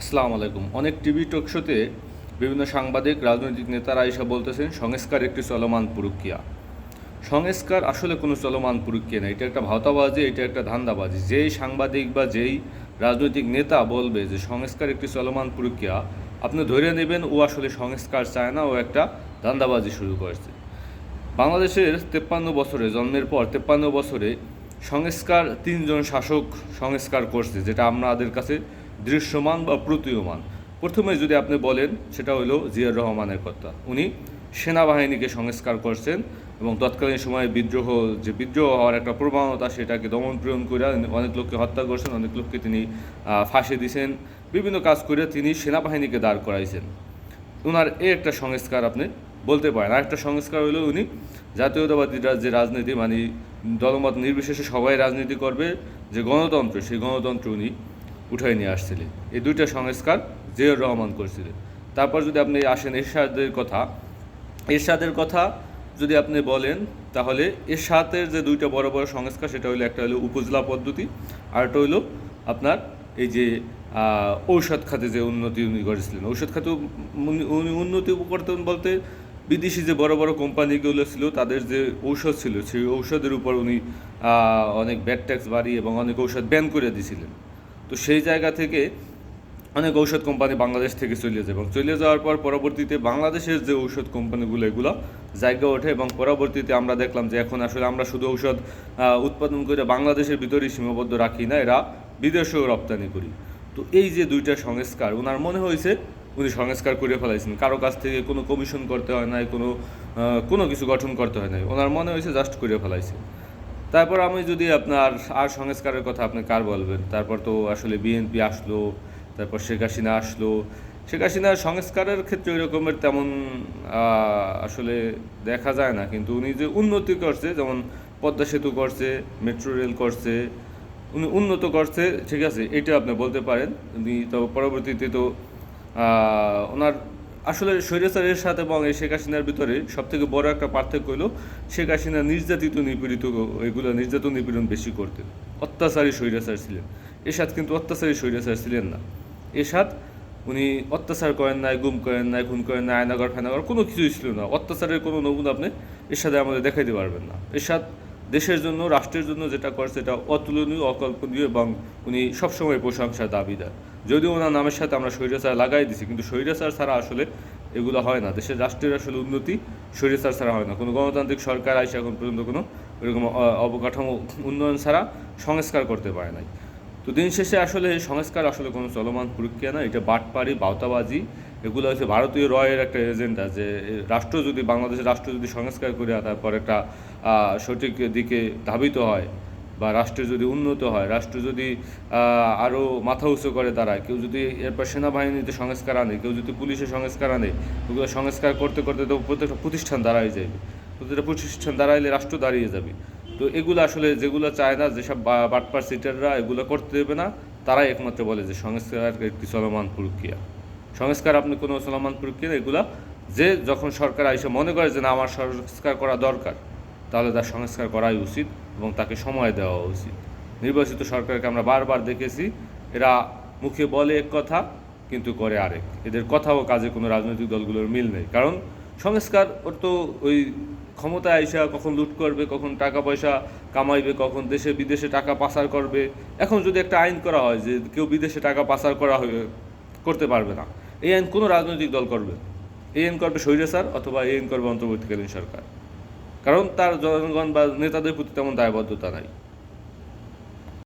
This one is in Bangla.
আসসালামু আলাইকুম। অনেক টিভি টক শোতে বিভিন্ন সাংবাদিক, রাজনৈতিক নেতারা এসে বলতেছেন, সংস্কার একটি চলমান প্রক্রিয়া। সংস্কার আসলে কোনো চলমান প্রক্রিয়া না। এটা একটা ভাওতাবাজি, এটা একটা ধান্দাবাজি। যেই সাংবাদিক বা যেই রাজনৈতিক নেতা বলবে যে সংস্কার একটি চলমান প্রক্রিয়া, আপনি ধরে নেবেন ও আসলে সংস্কার চায় না, ও একটা ধান্দাবাজি শুরু করেছে। বাংলাদেশের তেপ্পান্ন বছরে, জন্মের পর তেপ্পান্ন বছরে সংস্কার তিনজন শাসক সংস্কার করছে, যেটা আমাদের কাছে দৃশ্যমান বা প্রতীয়মান। প্রথমে যদি আপনি বলেন, সেটা হলো জিয়াউর রহমানের কথা। উনি সেনাবাহিনীকে সংস্কার করছেন এবং তৎকালীন সময়ে বিদ্রোহ, যে বিদ্রোহ হওয়ার একটা প্রবণতা, সেটাকে দমন পীড়ন করে অনেক লোককে হত্যা করছেন, অনেক লোককে তিনি ফাঁসি দিয়েছেন বিভিন্ন কাজ করে তিনি সেনাবাহিনীকে দাঁড় করাইছেন। ওনার এ একটা সংস্কার আপনি বলতে পারেন। আর একটা সংস্কার হলো উনি জাতীয়তাবাদী রা- যে রাজনীতি মানে দলমত নির্বিশেষে সবাই রাজনীতি করবে, যে গণতন্ত্র, সেই গণতন্ত্র উনি উঠাই নিয়ে আসছিলেন। এই দুইটা সংস্কার জিয়র রহমান করছিলেন। তারপর যদি আপনি আসেন এরশাদের কথা এরশাদের কথা যদি আপনি বলেন, তাহলে এরশাদের যে দুইটা বড় বড় সংস্কার, সেটা হলো একটা হলো উপজেলা পদ্ধতি, আর একটা হলো আপনার এই যে ঔষধ খাতে যে উন্নতি উনি করেছিলেন। ঔষধ খাতে উনি উনি উন্নতি করতেন বলতে বিদেশি যে বড় বড় কোম্পানিগুলো ছিল, তাদের যে ঔষধ ছিল, সেই ঔষধের উপর উনি অনেক ব্যাড ট্যাক্স বাড়িয়ে এবং অনেক ঔষধ ব্যান করে দিয়েছিলেন তো সেই জায়গা থেকে অনেক ঔষধ কোম্পানি বাংলাদেশ থেকে চলে যায় এবং চলে যাওয়ার পর পরবর্তীতে বাংলাদেশের যে ঔষধ কোম্পানিগুলো, এগুলো জায়গা ওঠে এবং পরবর্তীতে আমরা দেখলাম যে এখন আসলে আমরা শুধু ঔষধ উৎপাদন করে বাংলাদেশের ভিতরেই সীমাবদ্ধ রাখি না, এরা বিদেশেও রপ্তানি করি। তো এই যে দুইটা সংস্কার ওনার মনে হয়েছে উনি সংস্কার করে ফেলাইছেন। কারও কাছ থেকে কোনো কমিশন করতে হয় নাই, কোনো কোনো কিছু গঠন করতে হয় নাই। ওনার মনে হয়েছে জাস্ট করে ফেলাইছে। তারপর আমি যদি আপনার আর সংস্কারের কথা আপনি কার বলবেন? তারপর তো আসলে বিএনপি আসলো, তারপর শেখ হাসিনা আসলো। শেখ হাসিনার সংস্কারের ক্ষেত্রে ওই রকমের তেমন আসলে দেখা যায় না। কিন্তু উনি যে উন্নতি করছে, যেমন পদ্মা সেতু করছে, মেট্রো রেল করছে, উনি উন্নত করছে, ঠিক আছে, এটা আপনি বলতে পারেন। উনি তো পরবর্তীতে তো ওনার আসলে স্বৈরাচারের সাথে এবং এই শেখ হাসিনার ভিতরে সব থেকে বড় একটা পার্থক্য হলো, শেখ হাসিনা নির্যাতিত, নিপীড়িত, এগুলো নির্যাতন, নিপীড়ন বেশি করতেন। অত্যাচারী স্বৈরাচার ছিলেন। এরশাদ কিন্তু অত্যাচারী স্বৈরাচার ছিলেন না। এরশাদ, উনি অত্যাচার করেন নাই, গুম করেন নাই, খুন করেন নাই, আয়নাগর, ফেনাগর, কোনো কিছুই ছিল না। অত্যাচারের কোনো নমুনা আপনি এরশাদে আমাদের দেখাইতে পারবেন না। এরশাদ দেশের জন্য, রাষ্ট্রের জন্য যেটা করছে, এটা অতুলনীয়, অকল্পনীয় এবং উনি সবসময় প্রশংসার দাবিদার। যদিও ওনার নামের সাথে আমরা স্বৈরাচার লাগাই দিছি, কিন্তু স্বৈরাচার ছাড়া আসলে এগুলো হয় না। দেশের রাষ্ট্রের আসলে উন্নতি স্বৈরাচার ছাড়া হয় না। কোনো গণতান্ত্রিক সরকার আসে এখন পর্যন্ত কোনো এরকম অবকাঠামো উন্নয়ন ছাড়া সংস্কার করতে পারে নাই। তো দিন শেষে আসলে সংস্কার আসলে কোনো চলমান প্রক্রিয়া না, এটা বাটপাড়ি, বাউতাবাজি, এগুলো হচ্ছে ভারতীয় রয়ের একটা এজেন্ডা যে রাষ্ট্র যদি, বাংলাদেশের রাষ্ট্র যদি সংস্কার করে তারপর একটা সঠিক দিকে ধাবিত হয় বা রাষ্ট্র যদি উন্নত হয়, রাষ্ট্র যদি আরও মাথা উঁচু করে দাঁড়ায়, কেউ যদি এরপর সেনাবাহিনীতে সংস্কার আনে, কেউ যদি পুলিশে সংস্কার আনে, ওগুলো সংস্কার করতে করতে তো প্রত্যেকটা প্রতিষ্ঠান দাঁড়ায় যাবে। প্রত্যেকটা প্রতিষ্ঠান দাঁড়াইলে রাষ্ট্র দাঁড়িয়ে যাবে। তো এগুলো আসলে যেগুলো চায় না, যেসব বাটপার সিটাররা এগুলো করতে দেবে না, তারাই একমাত্র বলে যে সংস্কার একটি চলমান প্রক্রিয়া। সংস্কার আপনি কোনো চলমান প্রক্রিয়া এগুলা যে যখন সরকার এসে মনে করে যে না, আমার সংস্কার করা দরকার তাহলে তার সংস্কার করাই উচিত এবং তাকে সময় দেওয়া উচিত। নির্বাচিত সরকারকে আমরা বারবার দেখেছি, এরা মুখে বলে এক কথা, কিন্তু করে আরেক। এদের কথা ও কাজে কোনো রাজনৈতিক দলগুলোর মিল নেই। কারণ সংস্কার ওর তো ওই ক্ষমতায় আইসা কখন লুট করবে, কখন টাকা পয়সা কামাইবে, কখন দেশে বিদেশে টাকা পাচার করবে। এখন যদি একটা আইন করা হয় যে কেউ বিদেশে টাকা পাচার করা হয়ে, করতে পারবে না, এই আইন কোনো রাজনৈতিক দল করবে এই আইন করবে স্বৈরাচার অথবা এই আইন করবে অন্তর্বর্তীকালীন সরকার। কারণ তার জনগণ বা নেতাদের প্রতি তেমন দায়বদ্ধতা নাই।